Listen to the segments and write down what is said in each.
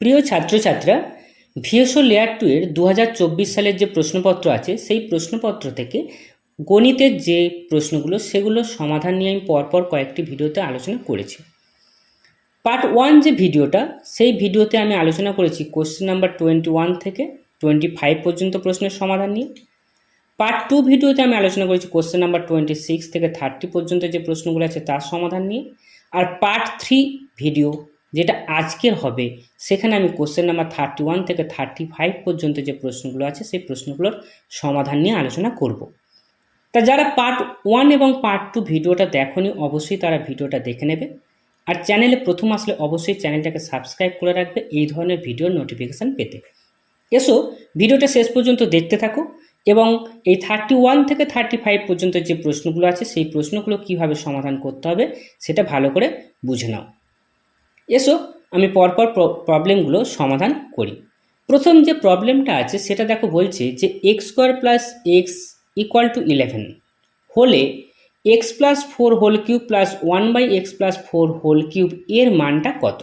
প্রিয় ছাত্রছাত্রীরা ভিএসও layer two এর দু হাজার চব্বিশ সালের যে প্রশ্নপত্র আছে, সেই প্রশ্নপত্র থেকে গণিতের যে প্রশ্নগুলো, সেগুলো সমাধান নিয়ে আমি পরপর কয়েকটি ভিডিওতে আলোচনা করেছি। পার্ট ওয়ান যে ভিডিওটা, সেই ভিডিওতে আমি আলোচনা করেছি কোশ্চেন নাম্বার টোয়েন্টি ওয়ান থেকে টোয়েন্টি ফাইভ পর্যন্ত প্রশ্নের সমাধান নিয়ে। পার্ট টু ভিডিওতে আমি আলোচনা করেছি কোশ্চেন নাম্বার টোয়েন্টি সিক্স থেকে থার্টি পর্যন্ত যে প্রশ্নগুলো আছে, তার সমাধান নিয়ে। আর পার্ট থ্রি ভিডিও যেটা আজকের হবে, সেখানে আমি কোশ্চেন নাম্বার থার্টি ওয়ান থেকে থার্টি ফাইভ পর্যন্ত যে প্রশ্নগুলো আছে, সেই প্রশ্নগুলোর সমাধান নিয়ে আলোচনা করব। তা যারা পার্ট ওয়ান এবং পার্ট টু ভিডিওটা দেখনি, অবশ্যই তারা ভিডিওটা দেখে নেবে। আর চ্যানেলে প্রথম আসলে অবশ্যই চ্যানেলটাকে সাবস্ক্রাইব করে রাখবে, এই ধরনের ভিডিওর নোটিফিকেশান পেতে। এসো, ভিডিওটা শেষ পর্যন্ত দেখতে থাকো এবং এই থার্টি ওয়ান থেকে থার্টি ফাইভ পর্যন্ত যে প্রশ্নগুলো আছে, সেই প্রশ্নগুলো কীভাবে সমাধান করতে হবে, সেটা ভালো করে বুঝে নাও। এসো আমি পরপর প্রবলেমগুলো সমাধান করি। প্রথম যে প্রবলেমটা আছে, সেটা দেখো বলছে যে x square plus x equal to eleven হলে x plus four whole cube plus one by x plus four whole cube এর মানটা কত?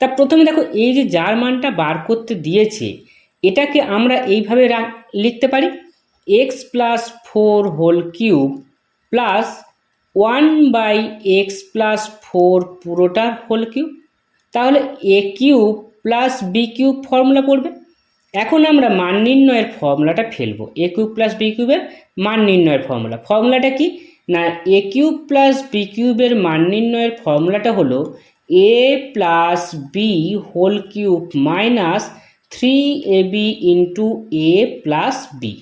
তা প্রথমে দেখো, এই যে যার মানটা বার করতে দিয়েছে, এটাকে আমরা এইভাবে লিখতে পারি? X plus four whole cube plus one by x plus four পুরোটার হোল কিউব তাহলে a cube plus b cube formula পড়বে। এখন আমরা মান নির্ণয়ের ফর্মুলাটা ফেলব। এ কিউব প্লাস বি কিউবের মান নির্ণয়ের ফর্মুলা ফর্মুলাটা কি? না এ কিউব প্লাস বি কিউবের মান নির্ণয়ের ফর্মুলাটা হলো a plus b whole cube minus three a b into a plus b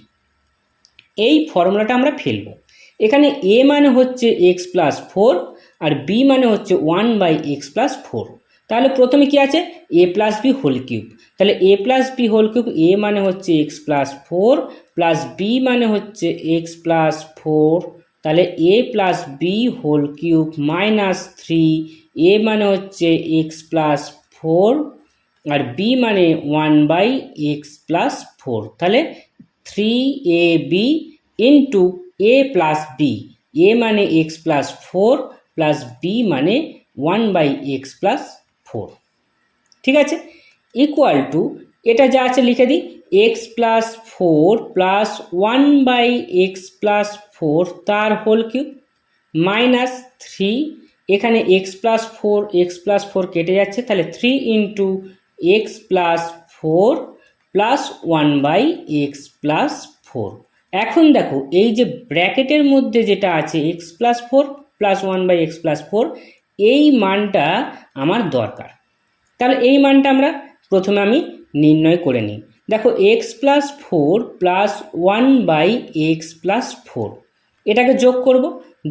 এই ফর্মুলাটা আমরা ফেলব। এখানে এ মানে হচ্ছে এক্স প্লাস ফোর আর বি মানে হচ্ছে one by x plus four তাহলে প্রথমে কি আছে? A plus b whole cube তাহলে a plus b whole cube a মানে হচ্ছে x plus four plus b মানে হচ্ছে এক্স প্লাস ফোর তাহলে a plus b whole cube minus three a মানে হচ্ছে এক্স প্লাস ফোর আর বি মানে one by x plus four তাহলে three a b into a plus b a মানে x plus four plus b মানে one by x plus four ঠিক আছে? Equal to এটা যা আছে লিখে দিই x plus four plus one by x plus four তার হোল কিউব মাইনাস থ্রি এখানে x plus four x plus four কেটে যাচ্ছে, তাহলে three into x plus four plus one by x plus four এখন দেখো, এই যে ব্র্যাকেটের মধ্যে যেটা আছে x plus four plus one by x plus four এই মানটা আমার দরকার। তাহলে এই মানটা আমরা প্রথমে আমি নির্ণয় করে নিই। দেখো x plus four plus one by x plus four এটাকে যোগ করব।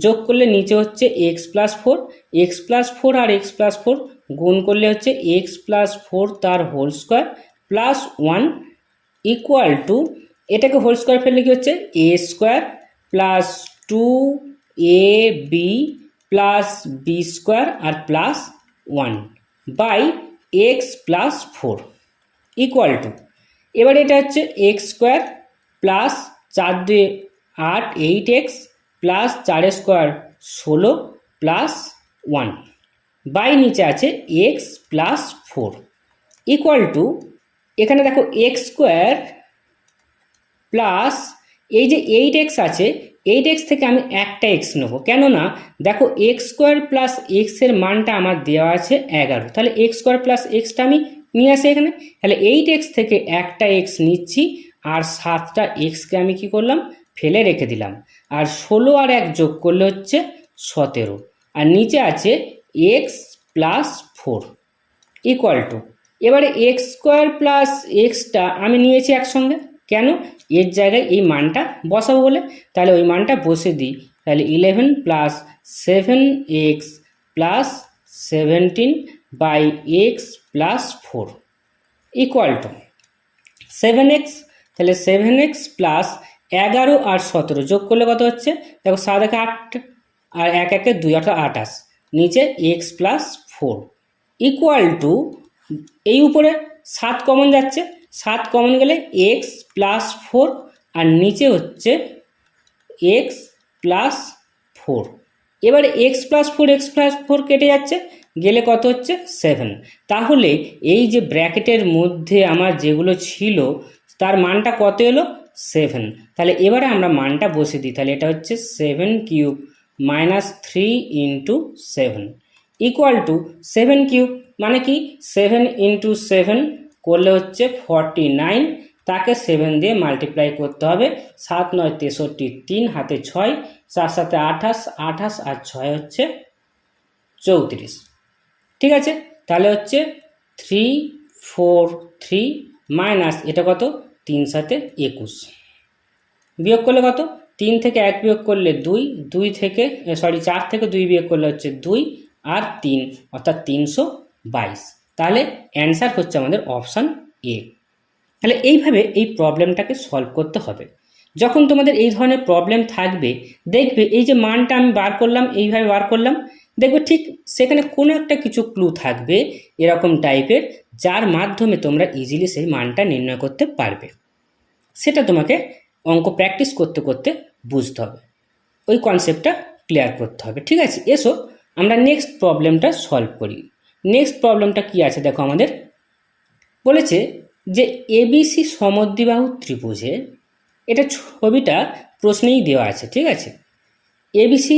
যোগ করলে নিচে হচ্ছে x plus four x plus four আর এক্স প্লাস ফোর গুণ করলে হচ্ছে এক্স প্লাস ফোর তার whole square plus one equal to এটাকে হোল স্কোয়ার ফেললে কি হচ্ছে? A square plus two a b plus b square R plus one by x plus four equal to এবার এটা হচ্ছে এক্স স্কোয়ার প্লাস চার দুয়ে আট এইট এক্স প্লাস চার স্কোয়ার ষোলো প্লাস ওয়ান বাই নিচে আছে x plus four equal to এখানে দেখো এক্স স্কোয়ার প্লাস এই যে এইট এক্স আছে এইট এক্স থেকে আমি একটা এক্স নেব। কেননা, দেখো এক্স স্কোয়ার প্লাস এক্সের মানটা আমার দেওয়া আছে এগারো। তাহলে এক্স স্কোয়ার প্লাস এক্সটা আমি নিয়ে আসি এখানে। তাহলে এইট এক্স থেকে একটা এক্স নিচ্ছি, আর সাতটা এক্সকে আমি কি করলাম? ফেলে রেখে দিলাম। আর ষোলো আর এক যোগ করলে হচ্ছে সতেরো। আর নিচে আছে x plus four equal to এবারে এক্স স্কোয়ার প্লাস এক্সটা আমি নিয়েছি একসঙ্গে। কেন? এর জায়গায় এই মানটা বসাবো বলে। তাহলে ওই মানটা বসে দিই। তাহলে eleven plus seven x plus seventeen by x plus four equal to seven x তাহলে সেভেন এক্স প্লাস এগারো আর সতেরো যোগ করলে কত হচ্ছে? দেখো সাত একে আট আর এক একে দুই অর্থাৎ আঠাশ। নিচে x plus four equal to এই উপরে সাত কমন যাচ্ছে। সাত কমন গেলে এক্স প্লাস ফোর আর নিচে হচ্ছে এক্স প্লাস ফোর। এবারে x plus four, x plus four কেটে যাচ্ছে, গেলে কত হচ্ছে? সেভেন। তাহলে এই যে ব্র্যাকেটের মধ্যে আমার যেগুলো ছিল, তার মানটা কত এলো? সেভেন। তাহলে এবারে আমরা মানটা বসে দিই, তাহলে এটা হচ্ছে seven cube minus three into seven. Equal to seven cube মানে কি? সেভেন ইন্টু সেভেন করলে হচ্ছে ফর্টি নাইন তাকে সেভেন দিয়ে মাল্টিপ্লাই করতে হবে। সাত নয় তেষট্টি, তিন হাতে ছয়, চার সাথে আঠাশ আঠাশ আর ছয় হচ্ছে চৌত্রিশ। ঠিক আছে? তাহলে হচ্ছে থ্রি ফোর থ্রি মাইনাস এটা কত? তিন সাথে একুশ। বিয়োগ করলে কত? তিন থেকে এক বিয়োগ করলে দুই দুই থেকে সরি চার থেকে দুই বিয়োগ করলে হচ্ছে দুই আর তিন, অর্থাৎ তিনশো বাইশ। তাহলে অ্যান্সার হচ্ছে আমাদের অপশান এ তাহলে এইভাবে এই প্রবলেমটাকে সলভ করতে হবে। যখন তোমাদের এই ধরনের প্রবলেম থাকবে, দেখবে এই যে মানটা আমি বার করলাম, এইভাবে বার করলাম, দেখবে ঠিক সেখানে কোনো একটা কিছু ক্লু থাকবে এরকম টাইপের যার মাধ্যমে তোমরা ইজিলি সেই মানটা নির্ণয় করতে পারবে। সেটা তোমাকে অঙ্ক প্র্যাকটিস করতে করতে বুঝতে হবে। ওই কনসেপ্টটা ক্লিয়ার করতে হবে। ঠিক আছে? এসো, আমরা নেক্সট প্রবলেমটা সলভ করি। নেক্সট প্রবলেমটা কি আছে দেখো আমাদের? বলেছে যে এবিসি সমদ্বিবাহু ত্রিভুজে এটা ছবিটা প্রশ্নেই দেওয়া আছে, ঠিক আছে? এবিসি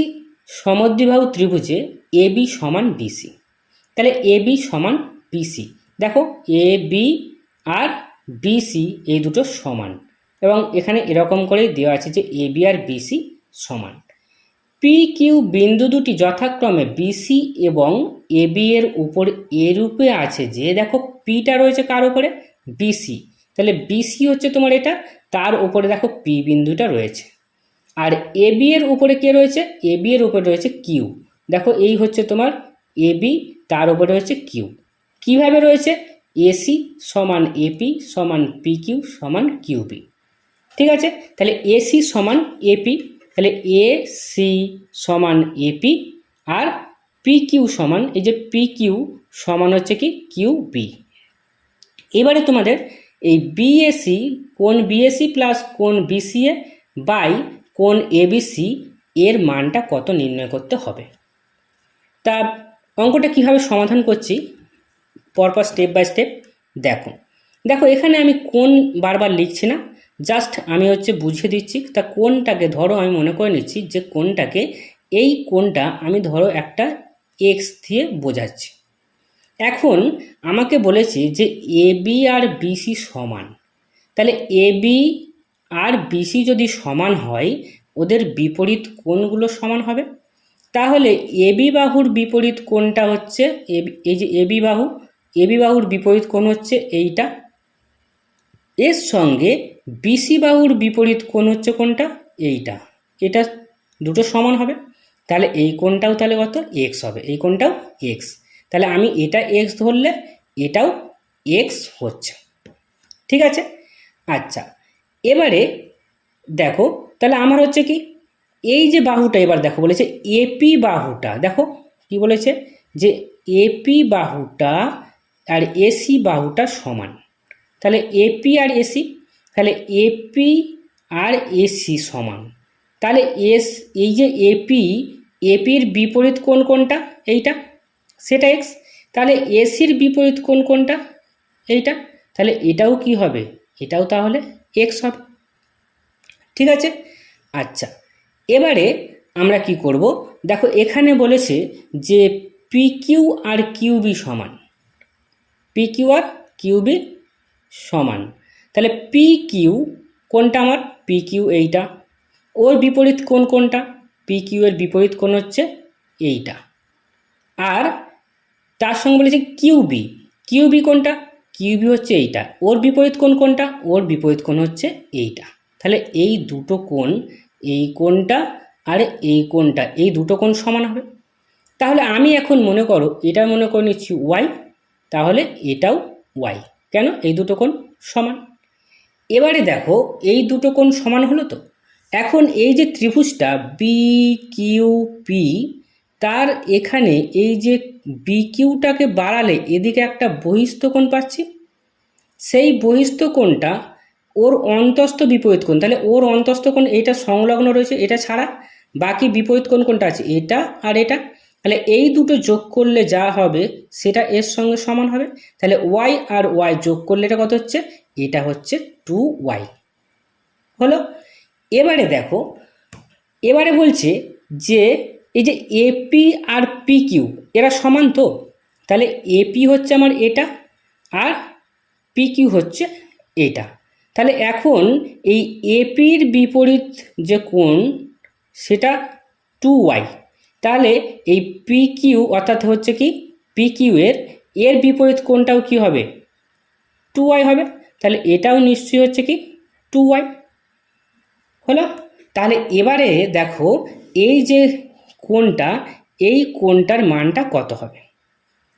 সমদ্বিবাহু ত্রিভুজে এবি সমান বিসি তাহলে এবি সমান বিসি দেখো এ বি আর বিসি এই দুটো সমান এবং এখানে এরকম করেই দেওয়া আছে যে এ বি আর বিসি সমান। পি কিউ বিন্দু দুটি যথাক্রমে বিসি এবং এ বি এর উপর এ রূপে আছে যে, দেখো পিটা রয়েছে কার উপরে? বিসি তাহলে বিসি হচ্ছে তোমার এটা, তার উপরে দেখো পি বিন্দুটা রয়েছে। আর এ বি এর উপরে কে রয়েছে? এ বি এর উপরে রয়েছে কিউ দেখো, এই হচ্ছে তোমার এ বি তার উপরে রয়েছে কিউ কীভাবে রয়েছে? এসি সমান এপি সমান পি কিউ সমান কিউবি ঠিক আছে? তাহলে এসি সমান এপি তাহলে এ সি সমান এপি আর পি কিউ সমান, এই যে পি কিউ সমান হচ্ছে কি? কিউ বি এবারে তোমাদের এই বিএসি কোন বিএসি প্লাস কোন বিসিএ বাই কোন এবিসি এর মানটা কত নির্ণয় করতে হবে। তা অঙ্কটা কীভাবে সমাধান করছি? পরপর স্টেপ বাই স্টেপ দেখো। দেখো, এখানে আমি কোন বারবার লিখছি না জাস্ট আমি হচ্ছে বুঝিয়ে দিচ্ছি। তা কোনটাকে ধরো, আমি মনে করে নিচ্ছি যে কোনটাকে এই কোনটা আমি ধরো একটা এক্স দিয়ে বোঝাচ্ছি। এখন আমাকে বলেছে যে এ বি আর বিসি সমান। তাহলে এ বি আর বিসি যদি সমান হয়, ওদের বিপরীত কোণগুলো সমান হবে? তাহলে এবি বাহুর বিপরীত কোণটা হচ্ছে? এ- এই যে এবি বাহু এবি বাহুর বিপরীত কোণ হচ্ছে এইটা। এর সঙ্গে বিসি বাহুর বিপরীত কোণ হচ্ছে কোনটা? এইটা। এটা দুটো সমান হবে। তাহলে এই কোণটাও তাহলে কত? এক্স হবে। এই কোণটাও এক্স তাহলে আমি এটা এক্স ধরলে এটাও এক্স হচ্ছে। ঠিক আছে? আচ্ছা। এবারে দেখো, তাহলে আমার হচ্ছে কি? এই যে বাহুটা এবার দেখো, বলেছে এপি বাহুটা। দেখো, কি বলেছে? যে এপি বাহুটা আর এসি বাহুটা সমান। তাহলে এপি আর এসি তাহলে এপি আর এসি সমান। তাহলে এস, এই যে এপি এপির বিপরীত কোন কোনটা? এইটা। সেটা এক্স তাহলে এসির বিপরীত কোন কোনটা? এইটা। তাহলে এটাও কি হবে? এটাও তাহলে এক্স হবে। ঠিক আছে? আচ্ছা। এবারে আমরা কি করব? দেখো, এখানে বলেছে যে পি কিউ আর কিউবি সমান। পি কিউ আর কিউবি সমান। তাহলে পি কিউ কোনটা আমার? পি কিউ এইটা। ওর বিপরীত কোন কোনটা? পি কিউ এর বিপরীত কোন হচ্ছে এইটা। আর তার সঙ্গে বলেছে কিউবি কিউবি কোনটা? কিউবি হচ্ছে এইটা। ওর বিপরীত কোন কোনটা? ওর বিপরীত কোণ হচ্ছে এইটা। তাহলে এই দুটো কোণ, এই কোণটা আর এই কোণটা, এই দুটো কোণ সমান হবে। তাহলে আমি এখন মনে করো, এটা মনে করে নিচ্ছি ওয়াই তাহলে এটাও ওয়াই কেন? এই দুটো কোণ সমান। এবারে দেখো, এই দুটো কোণ সমান হলো তো? এখন এই যে ত্রিভুজটা বি কিউ পি তার এখানে এই যে বি কিউটাকে বাড়ালে এদিকে একটা বহিস্থ কোণ পাচ্ছি। সেই বহিস্থ কোণটা ওর অন্তস্থ বিপরীত কোণ, তাহলে ওর অন্তস্থ কোণ এটা সংলগ্ন রয়েছে, এটা ছাড়া বাকি বিপরীত কোণ কোনটা আছে, এটা আর এটা। তাহলে এই দুটো যোগ করলে যা হবে, সেটা এর সঙ্গে সমান হবে। তাহলে ওয়াই আর ওয়াই যোগ করলে এটা কত হচ্ছে? এটা হচ্ছে টু ওয়াই হলো? এবারে দেখো, এবারে বলছে যে এই যে এপি আর পি কিউ এরা সমান তো? তাহলে এপি হচ্ছে আমার এটা আর পি কিউ হচ্ছে এটা। তাহলে এখন এই এপির বিপরীত যে কোণ, সেটা টু ওয়াই তাহলে এই পি কিউ অর্থাৎ হচ্ছে কি? পি কিউ এর এর বিপরীত কোণটাও কি হবে? টু ওয়াই হবে। তাহলে এটাও নিশ্চয়ই হচ্ছে কি? টু ওয়াই হলো তাহলে এবারে দেখো, এই যে কোনটা এই কোনটার মানটা কত হবে?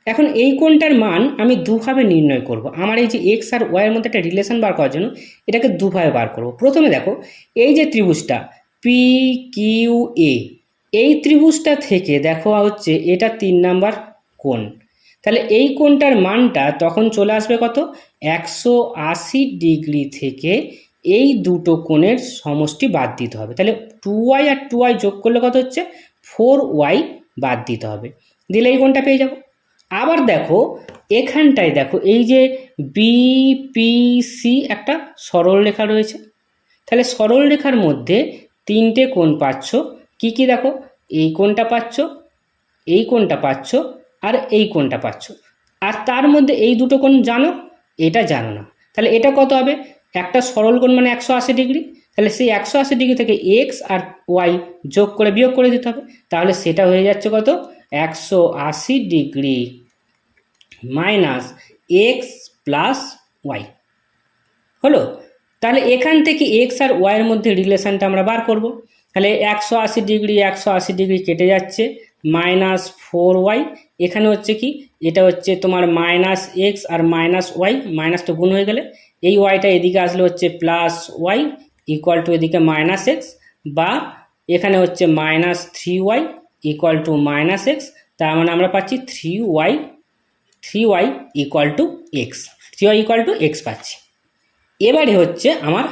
এখন এই কোনটার মান আমি দুভাবে নির্ণয় করব। আমার এই যে এক্স আর ওয়াইয়ের মধ্যে একটা রিলেশন বার করার জন্য এটাকে দুভাবে বার করব। প্রথমে দেখো, এই যে ত্রিভুজটা পি কিউ এ এই ত্রিভুজটা থেকে দেখো হচ্ছে এটা তিন নাম্বার কোণ। তাহলে এই কোণটার মানটা তখন চলে আসবে কত? একশো আশি ডিগ্রি থেকে এই দুটো কোণের সমষ্টি বাদ দিতে হবে। তাহলে টু ওয়াই আর টু ওয়াই যোগ করলে কত হচ্ছে? ফোর ওয়াই বাদ দিতে হবে। দিলে এই কোণটা পেয়ে যাব। আবার দেখো, এখানটায় দেখো, এই যে বিপিসি একটা সরল রেখা রয়েছে। তাহলে সরল রেখার মধ্যে তিনটে কোণ পাচ্ছ। কি কি দেখো? এই কোণটা পাচ্ছ, এই কোণটা পাচ্ছ, আর এই কোণটা পাচ্ছ। আর তার মধ্যে এই দুটো কোণ জানো? এটা জানো না। তাহলে এটা কত হবে? একটা সরল কোণ মানে একশো আশি ডিগ্রি, তাহলে সেই একশো আশি ডিগ্রি থেকে এক্স আর ওয়াই যোগ করে বিয়োগ করে দিতে হবে, তাহলে সেটা হয়ে যাচ্ছে কত? একশো আশি degree minus x plus y হলো? তাহলে এখান থেকে এক্স আর ওয়াইয়ের মধ্যে রিলেশানটা আমরা বার করব। তাহলে একশো আশি ডিগ্রি, একশো আশি ডিগ্রি কেটে যাচ্ছে, মাইনাস ফোর ওয়াই, এখানে হচ্ছে কি? এটা হচ্ছে তোমার মাইনাস এক্স আর মাইনাস ওয়াই মাইনাসটা গুণ হয়ে গেলে এই ওয়াইটা এদিকে আসলে হচ্ছে প্লাস ওয়াই ইকুয়াল টু এদিকে মাইনাস এক্স বা এখানে হচ্ছে minus three y equal to minus x তার মানে আমরা পাচ্ছি three y three y equal to x three y equal to x পাচ্ছি। এবারে হচ্ছে আমার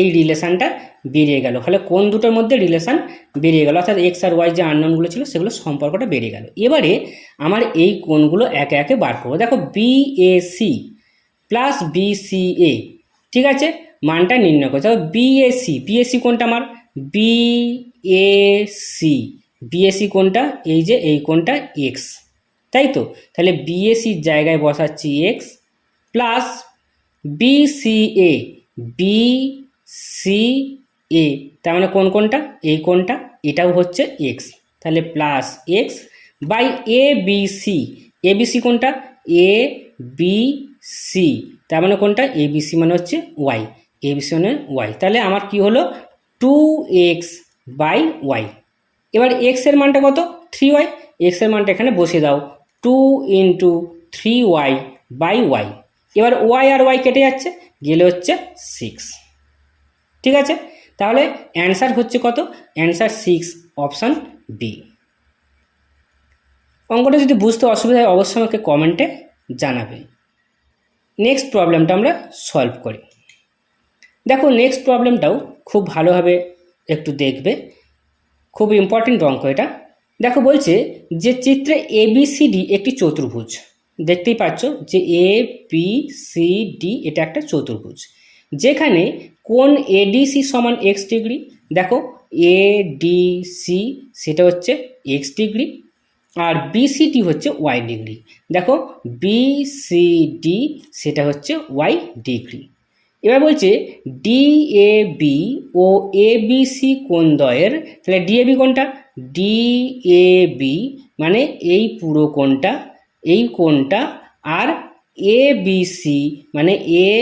এই রিলেশানটা বেরিয়ে গেল। ফলে কোন দুটোর মধ্যে রিলেশান বেরিয়ে গেল? অর্থাৎ এক্স আর ওয়াই যে আননোনগুলো ছিল সেগুলো সম্পর্কটা বেরিয়ে গেল। এবারে আমার এই কোণগুলো একে একে বার করব। দেখো বিএসি প্লাস বিসিএ ঠিক আছে? মানটা নির্ণয় করতে হবে বিএসি বিএসি কোনটা আমার? বিএসি বিএসি কোনটা? এই যে এই কোনটা? এক্স তাই তো? তাহলে বিএসির জায়গায় বসাচ্ছি x plus BCA B C A তার মানে কোন কোনটা? এই কোনটা? এটাও হচ্ছে এক্স তাহলে plus x by A B C A B C কোনটা? এ বি সি তার মানে কোনটা? এ বি সি মানে হচ্ছে ওয়াই এ বি সি মানে ওয়াই তাহলে আমার কি হলো? টু এক্স বাই ওয়াই এবার এক্সের মানটা কত? থ্রি ওয়াই এক্সের মানটা এখানে বসিয়ে দাও। Two into three y by y এবার ওয়াই আর ওয়াই কেটে যাচ্ছে, গেলে হচ্ছে সিক্স ঠিক আছে? তাহলে অ্যান্সার হচ্ছে কত? অ্যান্সার সিক্স অপশান বি অঙ্কটা যদি বুঝতে অসুবিধা হয়, অবশ্যই আমাকে কমেন্টে জানাবে। নেক্সট প্রবলেমটা আমরা সলভ করি। দেখো নেক্সট প্রবলেমটাও খুব ভালোভাবে একটু দেখবে। খুব ইম্পর্টেন্ট অঙ্ক এটা। দেখো, বলছে যে চিত্রে এবিসিডি একটি চতুর্ভুজ। দেখতেই পাচ্ছ যে এ বি সি ডি এটা একটা চতুর্ভুজ। যেখানে কোন এডিসি সমান এক্স ডিগ্রি? দেখো এডিসি সেটা হচ্ছে এক্স ডিগ্রি। আর বিসিডি হচ্ছে ওয়াই ডিগ্রি দেখো বিসিডি সেটা হচ্ছে ওয়াই ডিগ্রি এবার বলছে ডিএবি ও এবিসি কোণদ্বয়ের তাহলে ডিএবি কোনটা? ডিএবি মানে এই পুরো কোণটা, এই কোণটা, আর এ বি সি মানে এ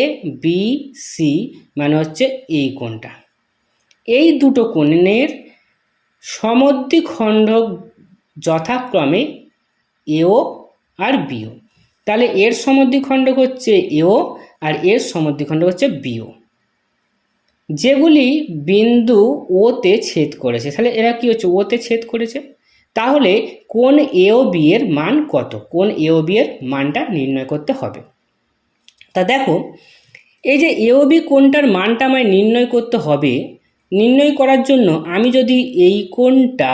বি সি মানে হচ্ছে এই কোণটা। এই দুটো কোণের সমদ্বিখণ্ড যথাক্রমে এও আর বিও। তাহলে এর সমদ্বিখণ্ডক হচ্ছে এও আর এর সমদ্বিখণ্ডক হচ্ছে বিও। যেগুলি বিন্দু ওতে ছেদ করেছে, তাহলে এরা কি হচ্ছে? ওতে ছেদ করেছে। তাহলে কোন এও বি এর মান কত? কোন এও বি এর মানটা নির্ণয় করতে হবে। তা দেখো, এই যে এও বি কোনটার মানটা আমায় নির্ণয় করতে হবে, নির্ণয় করার জন্য আমি যদি এই কোনটা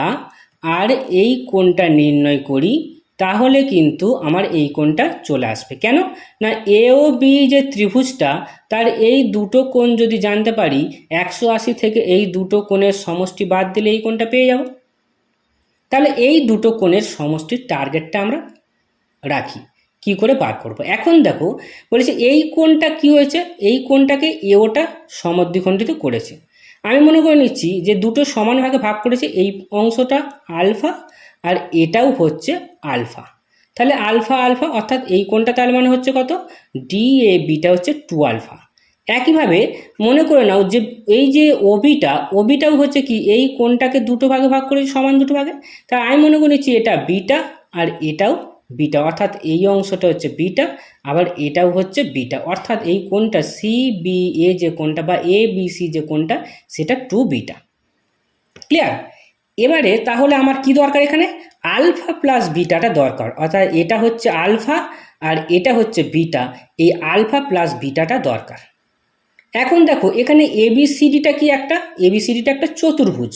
আর এই কোণটা নির্ণয় করি, তাহলে কিন্তু আমার এই কোণটা চলে আসবে। কেন? না, এ ও বি যে ত্রিভুজটা, তার এই দুটো কোণ যদি জানতে পারি, একশো আশি থেকে এই দুটো কোণের সমষ্টি বাদ দিলে এই কোণটা পেয়ে যাব। তাহলে এই দুটো কোণের সমষ্টির টার্গেটটা আমরা রাখি। কি করে বার করব? এখন দেখো, বলেছে এই কোণটা কি হয়েছে? এই কোণটাকে এওটা সমদ্বিখণ্ডিত করেছে। আমি মনে করে নিচ্ছি যে দুটো সমান ভাগে ভাগ করেছে এই অংশটা আলফা আর এটাও হচ্ছে আলফা। তাহলে আলফা আলফা অর্থাৎ এই কোণটা তার মানে হচ্ছে কত? ডি এ বিটা হচ্ছে টু আলফা। একইভাবে মনে করে নাও যে এই যে ওবিটা ওবিটাও হচ্ছে কি এই কোণটাকে দুটো ভাগে ভাগ করেছে, সমান দুটো ভাগে? তা আমি মনে করে নিচ্ছি এটা বিটা আর এটাও বিটা, অর্থাৎ এই অংশটা হচ্ছে বিটা, আবার এটাও হচ্ছে বিটা। অর্থাৎ এই কোণটা সি বি এ যে কোণটা বা এ বি সি যে কোণটা, সেটা টু বিটা। ক্লিয়ার এবারে তাহলে আমার কি দরকার এখানে? আলফা প্লাস বিটাটা দরকার। অর্থাৎ এটা হচ্ছে আলফা আর এটা হচ্ছে বিটা। এই আলফা প্লাস বিটাটা দরকার। এখন দেখো, এখানে এবিসিডিটা কি একটা? এবিসিডিটা একটা চতুর্ভুজ।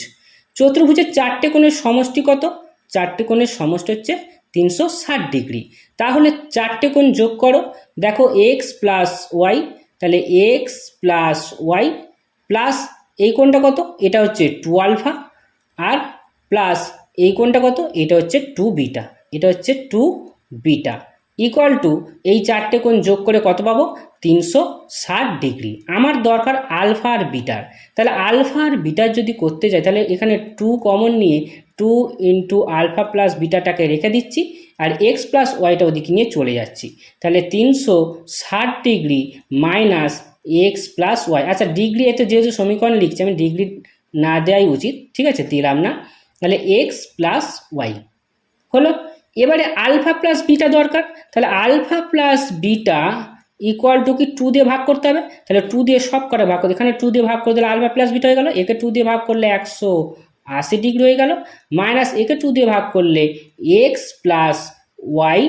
চতুর্ভুজের চারটে কোণের সমষ্টি কত? চারটে কোণের সমষ্টি হচ্ছে তিনশো ষাট ডিগ্রি। তাহলে চারটে কোণ যোগ করো। দেখো এক্স প্লাস ওয়াই তাহলে এক্স প্লাস ওয়াই প্লাস এই কোণটা কত? এটা হচ্ছে টু আলফা আর প্লাস এই কোণটা কত? এটা হচ্ছে টু বিটা এটা হচ্ছে টু বিটা ইকুয়াল টু এই চারটে কোণ যোগ করে কত পাবো? তিনশো ষাট ডিগ্রি। আমার দরকার আলফা আর বিটার তাহলে আলফা আর বিটার যদি করতে যাই, তাহলে এখানে টু কমন নিয়ে টু ইন্টু আলফা প্লাস বিটাটাকে রেখে দিচ্ছি আর এক্স প্লাস ওয়াইটা ওদিকে নিয়ে চলে যাচ্ছি। তাহলে তিনশো ষাট degree minus x plus y. আচ্ছা ডিগ্রি এতে যেহেতু সমীকরণ লিখছি, আমি ডিগ্রি না দেওয়াই উচিত, ঠিক আছে, দিলাম না। তাহলে এক্স প্লাস ওয়াই হলো। এবারে আলফা প্লাস বিটা দরকার। তাহলে alpha plus beta equal to কি? টু দিয়ে ভাগ করতে হবে। তাহলে টু দিয়ে সব করে ভাগ করতে এখানে টু দিয়ে ভাগ করে দিলে আলফা প্লাস বিটা হয়ে গেল। একে টু দিয়ে ভাগ করলে একশো আশি ডিগ্রি হয়ে গেল মাইনাস একে টু দিয়ে ভাগ করলে x plus y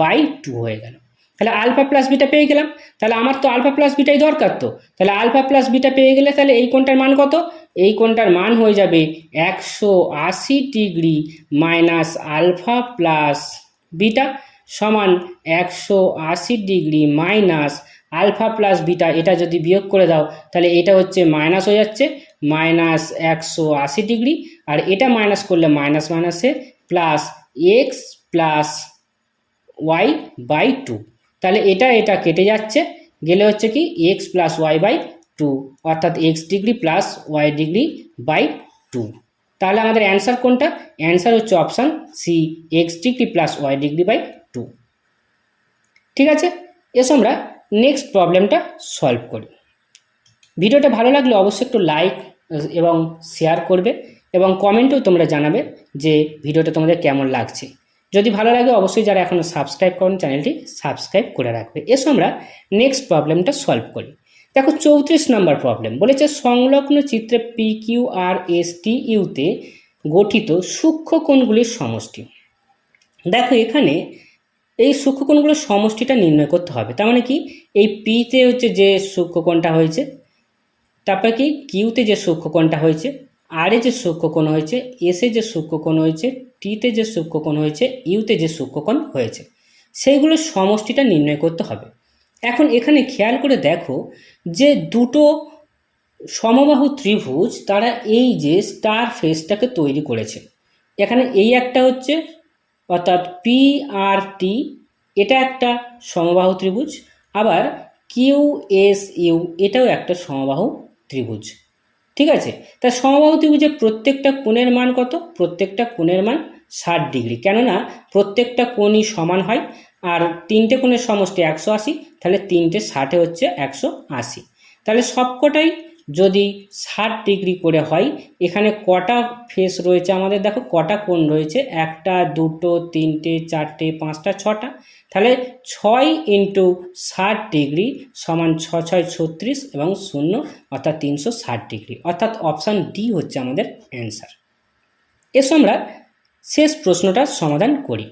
by two হয়ে গেল। তাহলে আলফা প্লাস বিটা পেয়ে গেলাম। তাহলে আমার তো আলফা প্লাস বিটাই দরকার তো। তাহলে আলফা প্লাস বিটা পেয়ে গেলে তাহলে এই কোণটার মান কত? এই কোণটার মান হয়ে যাবে একশো আশি degree minus alpha plus beta সমান একশো আশি degree minus alpha plus beta এটা যদি বিয়োগ করে দাও, তাহলে এটা হচ্ছে মাইনাস হয়ে যাচ্ছে। মাইনাস একশো আশি ডিগ্রি, আর এটা মাইনাস করলে মাইনাস মাইনাসে plus x plus y by two. তাহলে এটা এটা কেটে যাচ্ছে, গেলে হচ্ছে কি x plus y by two, অর্থাৎ x degree plus y degree by two. তাহলে আমাদের অ্যান্সার কোনটা? অ্যান্সার হচ্ছে option C, x degree plus y degree by two. ঠিক আছে? এসো আমরা নেক্সট প্রবলেমটা সলভ করি। ভিডিওটা ভালো লাগলে অবশ্যই একটু লাইক এবং শেয়ার করবে এবং কমেন্টেও তোমরা জানাবে যে ভিডিওটা তোমাদের কেমন লাগছে। যদি ভালো লাগে, অবশ্যই যারা এখনও সাবস্ক্রাইব করেন চ্যানেলটি সাবস্ক্রাইব করে রাখবে। এসো আমরা নেক্সট প্রবলেমটা সলভ করি। দেখো, চৌত্রিশ নম্বর প্রবলেম বলেছে, সংলগ্ন চিত্রে পি কিউ আর এস টি ইউতে গঠিত সূক্ষ্ম কোণগুলির সমষ্টি। দেখো, এখানে এই সূক্ষ্মকোণগুলোর সমষ্টিটা নির্ণয় করতে হবে। তার মানে কি? এই পিতে হচ্ছে যে সূক্ষ্মকোণটা হয়েছে তারপরে কি কিউতে যে সূক্ষ্মকোণটা হয়েছে, আরে যে সূক্ষ্মকোণ হয়েছে, এসে যে সূক্ষ্মকোণ হয়েছে, টিতে যে সূক্ষ্মকোণ হয়েছে, ইউতে যে সূক্ষ্মকোণ হয়েছে। সেইগুলোর সমষ্টিটা নির্ণয় করতে হবে। এখন এখানে খেয়াল করে দেখো যে দুটো সমবাহু ত্রিভুজ, তারা এই যে স্টার ফেসটাকে তৈরি করেছে। এখানে এই একটা হচ্ছে, অর্থাৎ পি আর টি এটা একটা সমবাহু ত্রিভুজ, আবার কিউ এস ইউ এটাও একটা সমবাহু ত্রিভুজ। ঠিক আছে? তা সমবাহু ত্রিভুজের প্রত্যেকটা কোণের মান কত? প্রত্যেকটা কোণের মান ষাট ডিগ্রি। কেননা প্রত্যেকটা কোণই সমান হয় আর তিনটে কোণের সমষ্টি একশো আশি, তাহলে তিনটে ষাটে হচ্ছে একশো আশি। তাহলে সবকটাই যদি ষাট ডিগ্রি করে হয়, এখানে কটা ফেস রয়েছে আমাদের? দেখো কটা কোণ রয়েছে? একটা, দুটো, তিনটে, চারটে, পাঁচটা, ছটা। তাহলে ছয় ইন্টু ষাট ডিগ্রি সমান ছ ছয়, ছত্রিশ এবং শূন্য অর্থাৎ তিনশো ষাট ডিগ্রি। অর্থাৎ অপশান ডি হচ্ছে আমাদের অ্যান্সার এসো আমরা শেষ প্রশ্নটার সমাধান করি।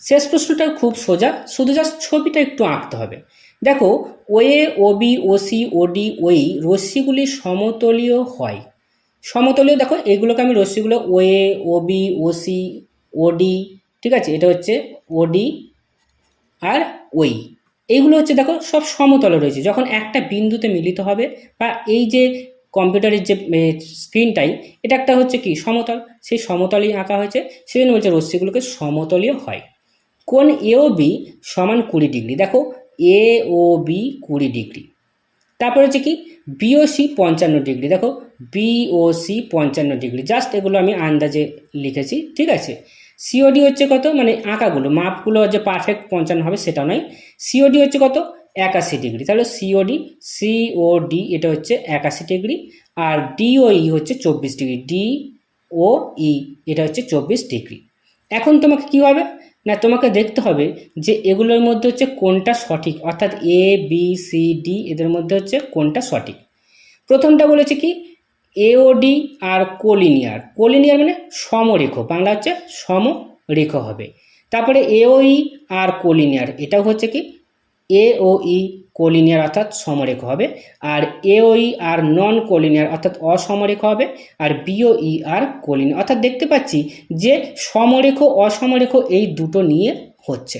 শেষ প্রশ্নটা খুব সোজা, শুধু জাস্ট ছবিটা একটু আঁকতে হবে। দেখো ওয়ে ওবি ওসি ওডি ওই রশ্মিগুলি সমতলীয় হয়। সমতলীয় দেখো, এগুলোকে আমি রশ্মিগুলো ওএ ওবি ওসি ওডি ঠিক আছে? এটা হচ্ছে ওডি আর ওই এইগুলো হচ্ছে দেখো, সব সমতল রয়েছে। যখন একটা বিন্দুতে মিলিত হবে বা এই যে কম্পিউটারের যে স্ক্রিনটাই, এটা একটা হচ্ছে কি? সমতল। সেই সমতলই আঁকা হয়েছে। সেই জন্য বলছে রশ্মিগুলোকে সমতলীয় হয়। কোন এ ও বি সমান কুড়ি ডিগ্রি। দেখো এ ও বি কুড়ি ডিগ্রি। তারপর হচ্ছে কি বিওসি পঞ্চান্ন ডিগ্রি। দেখো বিওসি পঞ্চান্ন ডিগ্রি। জাস্ট এগুলো আমি আন্দাজে লিখেছি, ঠিক আছে? সিওডি হচ্ছে কত? মানে আঁকাগুলো, মাপগুলো যে পারফেক্ট পঞ্চান্ন হবে সেটা নয়। সিওডি হচ্ছে কত? একাশি ডিগ্রি। তাহলে সিওডি সিওডি এটা হচ্ছে একাশি ডিগ্রি। আর ডিওই হচ্ছে চব্বিশ ডিগ্রি। ডি ও ই এটা হচ্ছে চব্বিশ ডিগ্রি। এখন তোমাকে কী হবে? না, তোমাকে দেখতে হবে যে এগুলোর মধ্যে হচ্ছে কোনটা সঠিক, অর্থাৎ এ বি সি ডি এদের মধ্যে হচ্ছে কোনটা সঠিক। প্রথমটা বলেছে কি এওডি আর কোলিনিয়ার। কোলিনিয়ার মানে সমরেখ, বাংলা হচ্ছে সমরেখ হবে। তারপরে এওই আর কোলিনিয়ার, এটাও হচ্ছে কি এ ও ই কোলিনিয়ার অর্থাৎ সমরেখ হবে, আর এওই আর নন কোলিনিয়ার অর্থাৎ অসমরেখ হবে, আর বিও ই আর কোলিনিয়ার অর্থাৎ দেখতে পাচ্ছি যে সমরেখ অসমরেখ এই দুটো নিয়ে হচ্ছে।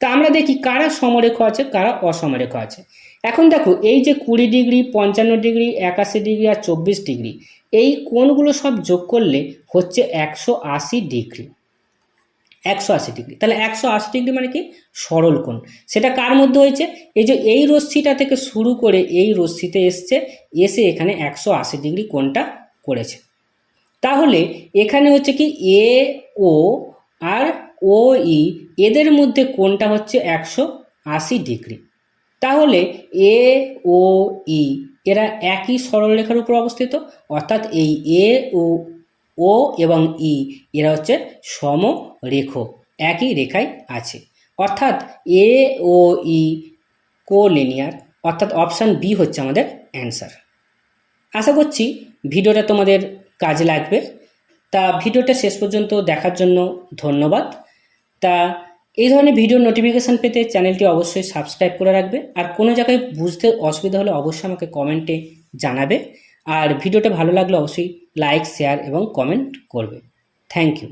তা আমরা দেখি কারা সমরেখ আছে, কারা অসমরেখ আছে। এখন দেখো, এই যে কুড়ি ডিগ্রি, পঞ্চান্ন ডিগ্রি, একাশি ডিগ্রি আর চব্বিশ ডিগ্রি, এই কোণগুলো সব যোগ করলে হচ্ছে একশো আশি ডিগ্রি। একশো আশি ডিগ্রি। তাহলে একশো আশি ডিগ্রি মানে কি? সরল কোণ। সেটা কার মধ্যে হয়েছে? এই যে এই রশ্মিটা থেকে শুরু করে এই রশ্মিতে এসছে, এসে এখানে একশো আশি ডিগ্রি কোণটা করেছে। তাহলে এখানে হচ্ছে কি এ, ও আর ও, ই এদের মধ্যে কোণটা হচ্ছে একশো আশি ডিগ্রি। তাহলে এ, ও, ই এরা একই সরলরেখার উপর অবস্থিত, অর্থাৎ এই এ, ও ও এবং ই, এরা হচ্ছে সমরেখ, একই রেখায় আছে। অর্থাৎ এ ও ই কোলিনিয়ার, অর্থাৎ অপশান বি হচ্ছে আমাদের অ্যান্সার। আশা করছি ভিডিওটা তোমাদের কাজে লাগবে। তা ভিডিওটা শেষ পর্যন্ত দেখার জন্য ধন্যবাদ। তা এই ধরনের ভিডিও নোটিফিকেশান পেতে চ্যানেলটি অবশ্যই সাবস্ক্রাইব করে রাখবে। আর কোনো জায়গায় বুঝতে অসুবিধা হলে অবশ্যই আমাকে কমেন্টে জানাবে। আর ভিডিওটা ভালো লাগলে অবশ্যই লাইক শেয়ার এবং কমেন্ট করবে। Thank you